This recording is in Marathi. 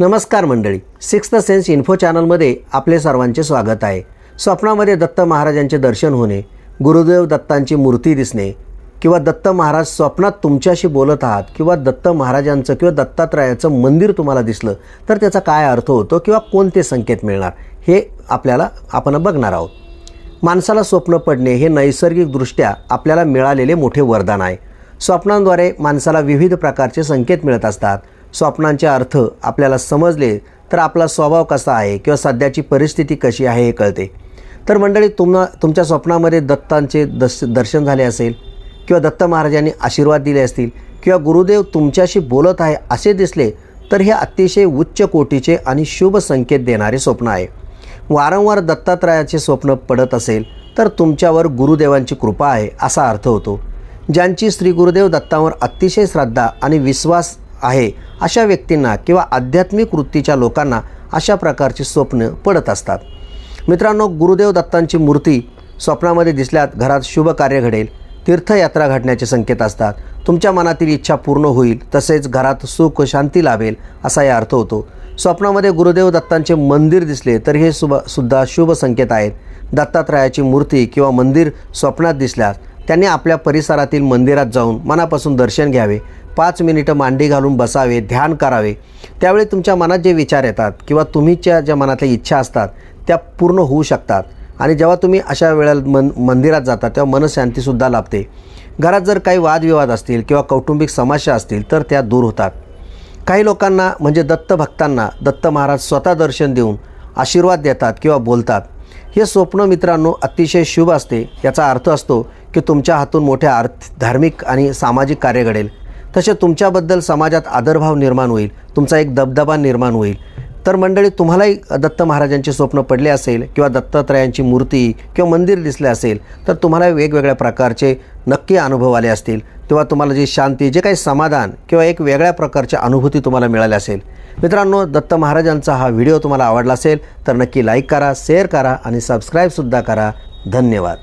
नमस्कार मंडळी. सिक्स्थ सेन्स इन्फो चॅनलमध्ये आपले सर्वांचे स्वागत आहे. स्वप्नामध्ये दत्त महाराजांचे दर्शन होणे गुरुदेव दत्तांची मूर्ती दिसणे किंवा दत्त महाराज स्वप्नात तुमच्याशी बोलत आहात किंवा दत्त महाराजांचं किंवा दत्तात्रयाचं मंदिर तुम्हाला दिसलं तर त्याचा काय अर्थ होतो किंवा कोणते संकेत मिळणार हे आपल्याला आपण बघणार आहोत. माणसाला स्वप्न पडणे हे नैसर्गिकदृष्ट्या आपल्याला मिळालेले मोठे वरदान आहे. स्वप्नांद्वारे माणसाला विविध प्रकारचे संकेत मिळत असतात. स्वप्नांचे अर्थ आपल्याला समजले तर आपला स्वभाव कसा आहे किंवा सध्याची परिस्थिती कशी आहे हे कळते. तर मंडळी तुम्हा तुमच्या स्वप्नामध्ये दत्तांचे दश दर्शन झाले असेल किंवा दत्त महाराजांनी आशीर्वाद दिले असतील किंवा गुरुदेव तुमच्याशी बोलत आहे असे दिसले तर हे अतिशय उच्च कोटीचे आणि शुभ संकेत देणारे स्वप्न आहे. वारंवार दत्तात्रयाचे स्वप्न पडत असेल तर तुमच्यावर गुरुदेवांची कृपा आहे असा अर्थ होतो. ज्यांची श्री गुरुदेव दत्तांवर अतिशय श्रद्धा आणि विश्वास आहे. अशा व्यक्तींना किंवा आध्यात्मिक वृत्तीच्या लोकांना अशा प्रकारची स्वप्न पडत असतात. मित्रांनो गुरुदेव दत्तांची मूर्ती स्वप्नामध्ये दिसल्यात घरात शुभ कार्य घडेल तीर्थयात्रा घडण्याचे संकेत असतात. तुमच्या मनातील इच्छा पूर्ण होईल तसेच घरात सुख शांती लाभेल असा या अर्थ होतो. स्वप्नामध्ये गुरुदेव दत्तांचे मंदिर दिसले तर हे सुब सुद्धा शुभ संकेत आहेत. दत्तात्रयाची मूर्ती किंवा मंदिर स्वप्नात दिसल्यास त्यांनी आपल्या परिसरातील मंदिरात जाऊन मनापासून दर्शन घ्यावे. पाच मिनिटं मांडी घालून बसावे ध्यान करावे. त्यावेळी तुमच्या मनात जे विचार येतात किंवा तुम्हीच्या ज्या मनातल्या इच्छा असतात त्या पूर्ण होऊ शकतात. आणि जेव्हा तुम्ही अशा वेळेला मन मंदिरात जाता तेव्हा मनशांतीसुद्धा लाभते. घरात जर काही वादविवाद असतील किंवा कौटुंबिक समस्या असतील तर त्या दूर होतात. काही लोकांना म्हणजे दत्त भक्तांना दत्त महाराज स्वतः दर्शन देऊन आशीर्वाद देतात किंवा बोलतात. हे स्वप्न मित्रांनो अतिशय शुभ असते. याचा अर्थ असतो की तुमच्या हातून मोठ्या अर्थ धार्मिक आणि सामाजिक कार्य घडेल. तसे तुमच्याबद्दल समाजात आदरभाव निर्माण होईल तुमचा एक दबदबा निर्माण होईल. तर मंडळी तुम्हालाही दत्त महाराजांचे स्वप्न पडले असेल किंवा दत्तात्रयांची मूर्ती किंवा मंदिर दिसले असेल तर तुम्हाला वेगवेगळ्या प्रकारचे नक्की अनुभव आले असतील. तेव्हा तुम्हाला जी शांती जे काही समाधान किंवा एक वेगळ्या प्रकारची अनुभूती तुम्हाला मिळाली असेल. मित्रांनो दत्त महाराजांचा हा व्हिडिओ तुम्हाला आवडला असेल तर नक्की लाईक करा शेअर करा आणि सबस्क्राईबसुद्धा करा. धन्यवाद.